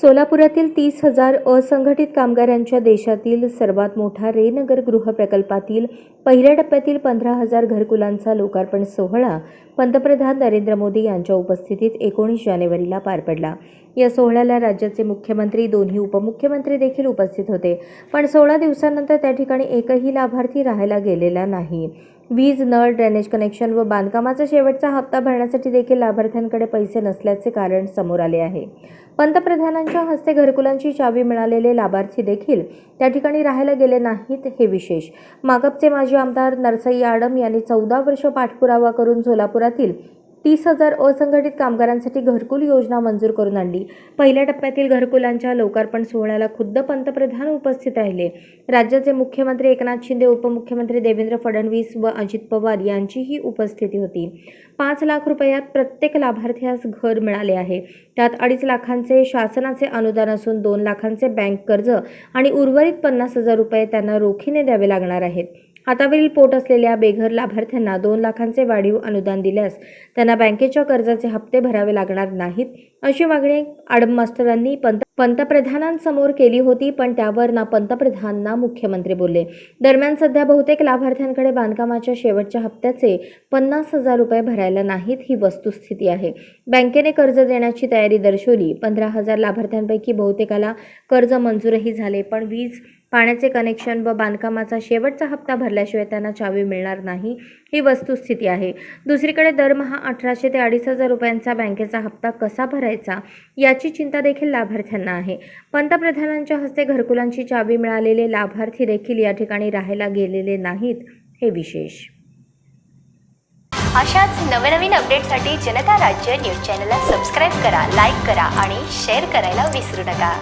सोलापुरातील तीस हजार असंघटित कामगारांच्या देशातील सर्वात मोठा रेनगर गृह प्रकल्पातील पहिल्या टप्प्यातील पंधरा हजार घरकुलांचा लोकार्पण सोहळा पंतप्रधान नरेंद्र मोदी यांच्या उपस्थितीत एकोणीस जानेवारीला पार पडला. या सोहळ्याला राज्याचे मुख्यमंत्री दोन्ही उपमुख्यमंत्री देखील उपस्थित होते. पण सोळा दिवसानंतर त्या ठिकाणी एकही लाभार्थी राहायला गेलेला नाही. वीज नळ ड्रेनेज कनेक्शन व बांधकामाचा शेवटचा हप्ता भरण्यासाठी देखील लाभार्थ्यांकडे पैसे नसल्याचे कारण समोर आले आहे. पंतप्रधानांच्या हस्ते घरकुलांची चावी मिळालेले लाभार्थी देखील त्या ठिकाणी राहायला गेले नाहीत हे विशेष. मागपचे माजी आमदार नरसई आडम यांनी चौदा वर्ष पाठपुरावा करून सोलापुरातील तीस हजार असंघटित कामगारांसाठी घरकुल योजना मंजूर करून आणली. पहिल्या टप्प्यातील घरकुलांच्या लोकार्पण सोहळ्याला खुद्द पंतप्रधान उपस्थित राहिले. राज्याचे मुख्यमंत्री एकनाथ शिंदे उपमुख्यमंत्री देवेंद्र फडणवीस व अजित पवार यांचीही उपस्थिती होती. पाच लाख रुपयात प्रत्येक लाभार्थ्यास घर मिळाले आहे. त्यात अडीच लाखांचे शासनाचे अनुदान असून दोन लाखांचे बँक कर्ज आणि उर्वरित पन्नास हजार रुपये त्यांना रोखीने द्यावे लागणार आहेत. हातावरील पोट असलेल्या बेघर लाभार्थ्यांना दोन लाखांचे वाढीव अनुदान दिल्यास त्यांना बँकेच्या कर्जाचे हप्ते भरावे लागणार नाहीत अशी मागणी आडम मास्टरांनी पंत पंतप्रधानांसमोर केली होती पण त्यावर ना पंतप्रधान ना मुख्यमंत्री बोलले. दरम्यान सध्या बहुतेक लाभार्थ्यांकडे बांधकामाच्या शेवटच्या हप्त्याचे पन्नास हजार रुपये भरायला नाहीत ही वस्तुस्थिती आहे. बँकेने कर्ज देण्याची तयारी दर्शवली पंधरा हजार लाभार्थ्यांपैकी बहुतेकाला कर्ज मंजूरही झाले पण वीज पाण्याचे कनेक्शन व बांधकामाचा शेवटचा हप्ता भरल्याशिवाय त्यांना चावी मिळणार नाही ही वस्तुस्थिती आहे. दुसरीकडे दरमहा अठराशे ते अडीच हजार रुपयांचा बँकेचा हप्ता कसा भरायचा याची चिंता देखील लाभार्थ्यांना आहे. पंतप्रधानांच्या हस्ते घरकुलांची चावी मिळालेले लाभार्थी देखील या ठिकाणी राहायला गेलेले नाहीत हे विशेष. अशाच नवनवीन अपडेटसाठी जनता राज्य न्यूज चॅनलला सबस्क्राईब करा लाईक करा आणि शेअर करायला विसरू नका.